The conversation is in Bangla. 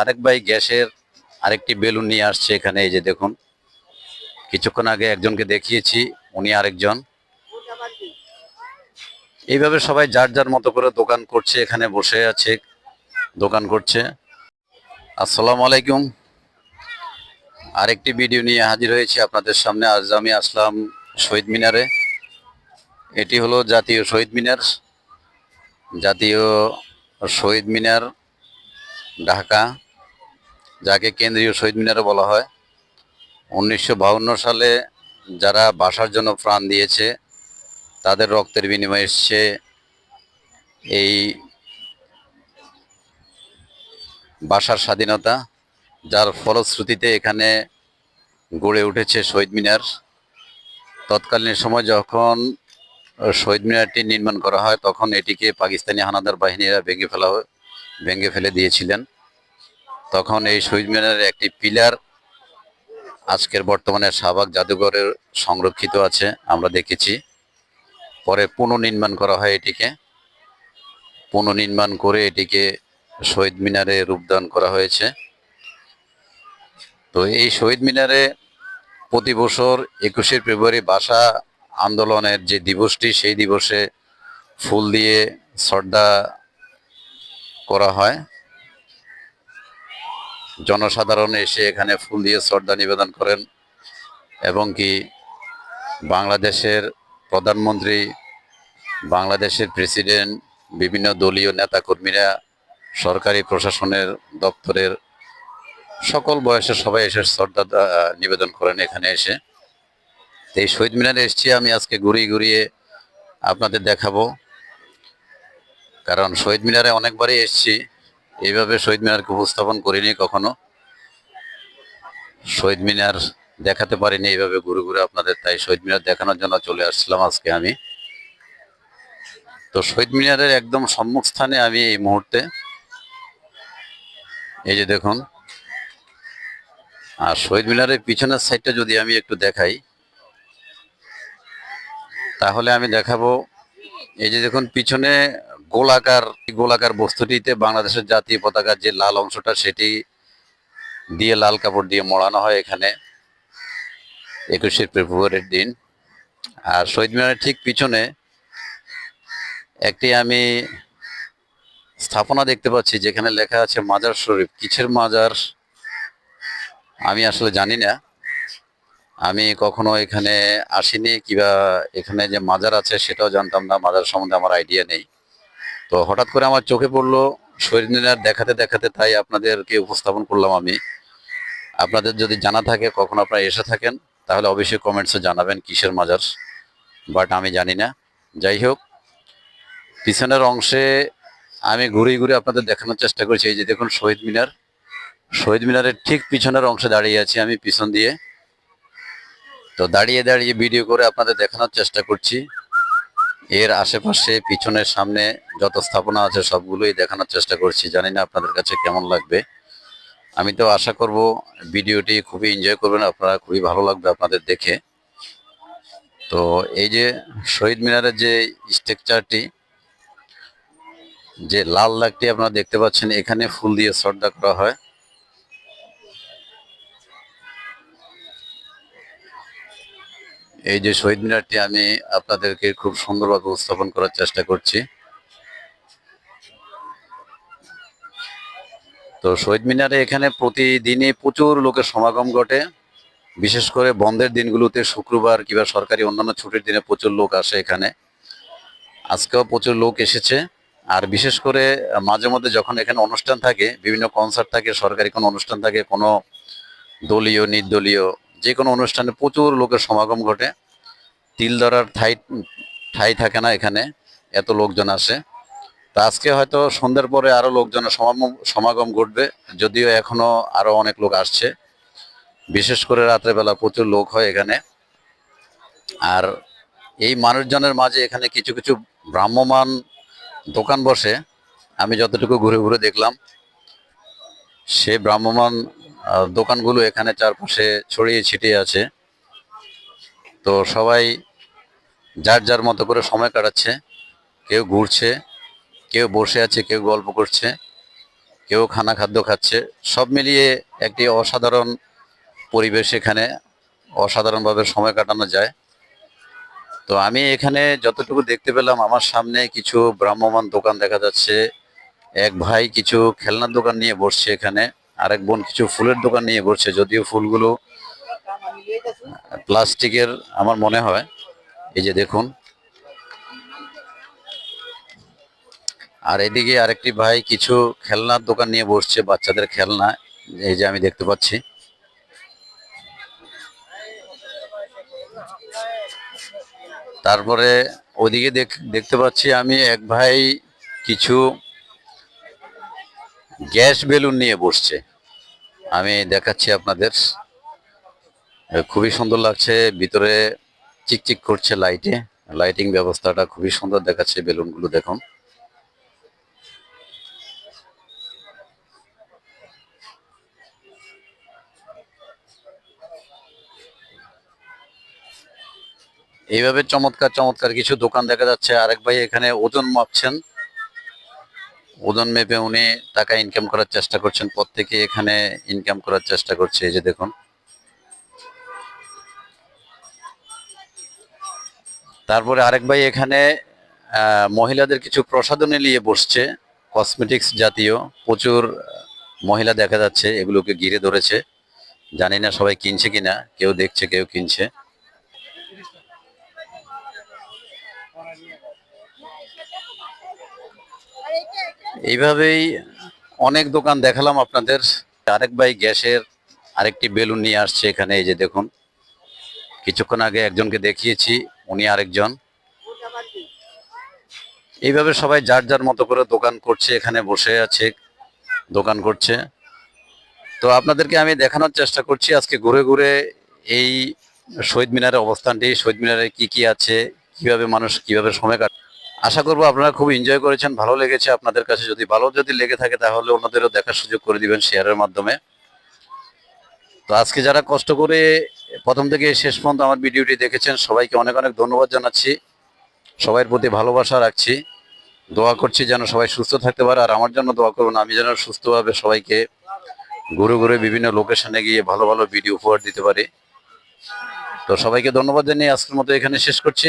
আরেক ভাই গ্যাসের আরেকটি বেলুন নিয়ে আসছে এখানে, এই যে দেখুন। কিছুক্ষণ আগে একজনকে দেখিয়েছি, উনি আরেকজন। এইভাবে সবাই যার যার মতো করে দোকান করছে, এখানে বসে আছে, দোকান করছে। আসসালামু আলাইকুম। আরেকটি ভিডিও নিয়ে হাজির হয়েছি আপনাদের সামনে। আজ আমি আসলাম শহীদ মিনারে। এটি হলো জাতীয় শহীদ মিনার। জাতীয় শহীদ মিনার, ঢাকা। যাকে কেন্দ্রীয় শহীদ মিনারও বলা হয়। উনিশশো সালে যারা বাসার জন্য প্রাণ দিয়েছে, তাদের রক্তের বিনিময়ে এসছে এই বাসার স্বাধীনতা, যার ফলশ্রুতিতে এখানে গড়ে উঠেছে শহীদ মিনার। তৎকালীন সময় যখন শহীদ মিনারটি নির্মাণ করা হয়, তখন এটিকে পাকিস্তানি হানাদার বাহিনীরা ভেঙে ফেলা ভেঙে ফেলে দিয়েছিলেন। তখন এই শহীদ মিনারের একটি পিলার আজকের বর্তমানে শাহবাগ জাদুঘরের সংরক্ষিত আছে, আমরা দেখেছি। পরে পুনর্নির্মাণ করা হয় এটিকে। পুনর্নির্মাণ করে এটিকে শহীদ মিনারে রূপদান করা হয়েছে। তো এই শহীদ মিনারে প্রতি বছর একুশে ফেব্রুয়ারি ভাষা আন্দোলনের যে দিবসটি, সেই দিবসে ফুল দিয়ে শ্রদ্ধা করা হয়। জনসাধারণ এসে এখানে ফুল দিয়ে শ্রদ্ধা নিবেদন করেন এবং কি বাংলাদেশের প্রধানমন্ত্রী, বাংলাদেশের প্রেসিডেন্ট, বিভিন্ন দলীয় নেতাকর্মীরা, সরকারি প্রশাসনের দপ্তরের সকল বয়সের সবাই এসে শ্রদ্ধা নিবেদন করেন এখানে এসে। এই শহীদ মিনারে এসেছি, আমি আজকে ঘুরিয়ে ঘুরিয়ে আপনাদের দেখাবো। কারণ শহীদ মিনারে অনেকবারই এসেছি। এইভাবে শহীদ মিনারকে উপস্থাপন করিনি কখনো। শহীদ মিনার দেখাতে পারিনি, এইভাবে ঘুরে ঘুরে আপনাদের তাই শহীদ মিনার দেখানোর জন্য চলে আসছিলাম আজকে আমি। তো শহীদ মিনারের একদম সম্মুখ স্থানে আমি এই মুহূর্তে, এই যে দেখুন, আর শহীদ মিনারের পিছনের সাইডটা যদি আমি একটু দেখাই, তাহলে আমি দেখাবো, এই যে দেখুন, পিছনে গোলাকার গোলাকার বস্তুটিতে বাংলাদেশের জাতীয় পতাকার যে লাল অংশটা, সেটি দিয়ে লাল কাপড় দিয়ে মোড়ানো হয় এখানে, একুশে ফেব্রুয়ারির দিন। আর শহীদ মিনারের ঠিক পিছনে একটি আমি স্থাপনা দেখতে পাচ্ছি, যেখানে লেখা আছে মাজার শরীফ। কিসের মাজার? আমি আসলে জানি না। আমি কখনো এখানে আসিনি, কিবা এখানে যে মাজার আছে, সেটাও জানতাম না। মাজার সম্বন্ধে আমার আইডিয়া নেই। তো হঠাৎ করে আমার চোখে পড়ল মিনার দেখাতে দেখাতে তাই আপনাদেরকে উপস্থাপন করলাম আমি। আপনাদের যদি জানা থাকে, কখনো আপনারা এসে থাকেন, তাহলে অবশ্যই কমেন্টসে জানাবেন কিসের মাজার বাট আমি জানি না। যাই হোক, পিছনের অংশে আমি ঘুরে ঘুরে আপনাদের দেখানোর চেষ্টা করছি। এই যে দেখুন শহীদ মিনার, শহীদ মিনারের ঠিক পিছনের অংশে দাঁড়িয়ে আছি আমি, পিছন দিয়ে। তো দাঁড়িয়ে দাঁড়িয়ে ভিডিও করে আপনাদের দেখানোর চেষ্টা করছি। এর আশেপাশে, পিছনের সামনে যত স্থাপনা আছে সবগুলোই দেখানোর চেষ্টা করছি। জানি না আপনাদের কাছে কেমন লাগবে। আমি তো আশা করব ভিডিওটি খুবই এনজয় করবেন, আপনারা খুবই ভালো লাগবে আপনাদের দেখে। তো এই যে শহীদ মিনারের যে স্ট্রাকচারটি, যে লাল দাগটি আপনারা দেখতে পাচ্ছেন, এখানে ফুল দিয়ে শ্রদ্ধা করা হয়। এই যে শহীদ মিনারটি আমি আপনাদেরকে খুব সুন্দরভাবে উপস্থাপন করার চেষ্টা করছি। তো শহীদ মিনারে এখানে প্রতিদিনই প্রচুর লোকের সমাগম ঘটে। বিশেষ করে বন্ধের দিনগুলোতে শুক্রবার কিংবা সরকারি অন্যান্য ছুটির দিনে প্রচুর লোক আসে এখানে। আজকেও প্রচুর লোক এসেছে। আর বিশেষ করে মাঝে মধ্যে যখন এখানে অনুষ্ঠান থাকে, বিভিন্ন কনসার্ট থাকে, সরকারি কোনো অনুষ্ঠান থাকে, কোনো দলীয়, নির্দলীয় যে কোনো অনুষ্ঠানে প্রচুর লোকের সমাগম ঘটে। তিল ধরার ঠাই ঠাই থাকে না এখানে, এত লোকজন আসে। তা আজকে হয়তো সন্ধ্যার পরে আরও লোকজনের সমাগম সমাগম ঘটবে, যদিও এখনও আরও অনেক লোক আসছে। বিশেষ করে রাত্রেবেলা প্রচুর লোক হয় এখানে। আর এই মানুষজনের মাঝে এখানে কিছু কিছু ভ্রাম্যমান দোকান বসে। আমি যতটুকু ঘুরে ঘুরে দেখলাম, সে ভ্রাম্যমান দোকানগুলো এখানে চারপাশে ছড়িয়ে ছিটিয়ে আছে। তো সবাই যার যার মতো করে সময় কাটাচ্ছে। কেউ ঘুরছে, কেউ বসে আছে, কেউ গল্প করছে, কেউ খানা খাদ্য খাচ্ছে। সব মিলিয়ে একটি অসাধারণ পরিবেশ এখানে, অসাধারণভাবে সময় কাটানো যায়। তো আমি এখানে যতটুকু দেখতে পেলাম, আমার সামনে কিছু ভ্রাম্যমান দোকান দেখা যাচ্ছে। এক ভাই কিছু খেলনার দোকান নিয়ে বসছে এখানে। আরেক বোন কিছু ফুলের দোকান নিয়ে বসছে যদিও ফুলগুলো প্লাস্টিকের আমার মনে হয়। এই যে দেখুন। আর এদিকে আরেকটি ভাই কিছু খেলনার দোকান নিয়ে বসছে, বাচ্চাদের খেলনা। এই যে আমি দেখতে পাচ্ছি। তারপরে ওদিকে দেখ- দেখতে পাচ্ছি আমি এক ভাই কিছু গ্যাস বেলুন নিয়ে বসছে। আমি দেখাচ্ছি আপনাদের। খুবই সুন্দর লাগছে। ভিতরে চিকচিক করছে লাইটে। লাইটিং ব্যবস্থাটা খুবই সুন্দর দেখাচ্ছে বেলুনগুলো, দেখুন। এইভাবে চমৎকার চমৎকার কিছু দোকান দেখা যাচ্ছে। আরেক ভাই এখানে ওজন মাপছেন। ওজন মেপে উনি টাকা ইনকাম করার চেষ্টা করছেন প্রত্যেকে এখানে ইনকাম করার চেষ্টা করছে, এই যে দেখুন। তারপরে আরেক ভাই এখানে মহিলাদের কিছু প্রসাধনী নিয়ে বসছে কসমেটিক্স জাতীয়, প্রচুর মহিলা দেখা যাচ্ছে, এগুলোকে ঘিরে ধরেছে। জানি না সবাই কিনছে কিনা, কেউ দেখছে, কেউ কিনছে। এইভাবেই অনেক দোকান দেখালাম আপনাদের। আরেক ভাই গ্যাসের আরেকটি বেলুন নিয়ে আসছে এখানে, এই যে দেখুন। কিছুক্ষণ আগে একজনকে দেখিয়েছি, উনি আরেকজন। এইভাবে সবাই যার যার মতো করে দোকান করছে, এখানে বসে আছে, দোকান করছে। তো আপনাদেরকে আমি দেখানোর চেষ্টা করছি, আজকে ঘুরে ঘুরে এই শহীদ মিনারের অবস্থানটি, শহীদ মিনারে কি কি আছে, কীভাবে মানুষ, কীভাবে সময় কাট আশা করব আপনারা খুব এনজয় করেছেন, ভালো লেগেছে আপনাদের কাছে। যদি ভালো যদি লেগে থাকে তাহলে অন্যদেরও দেখার সুযোগ করে দিবেন শেয়ারের মাধ্যমে। তো আজকে যারা কষ্ট করে প্রথম থেকে শেষ পর্যন্ত আমার ভিডিওটি দেখেছেন, সবাইকে অনেক অনেক ধন্যবাদ জানাচ্ছি। সবার প্রতি ভালোবাসা রাখছি। দোয়া করছি যেন সবাই সুস্থ থাকতে পারে, আর আমার জন্য দোয়া করবেন, আমি যেন সুস্থভাবে সবাইকে ঘুরে ঘুরে বিভিন্ন লোকেশনে গিয়ে ভালো ভালো ভিডিও উপহার দিতে পারি। তো সবাইকে ধন্যবাদ জানিয়ে আজকের মতো এখানে শেষ করছি।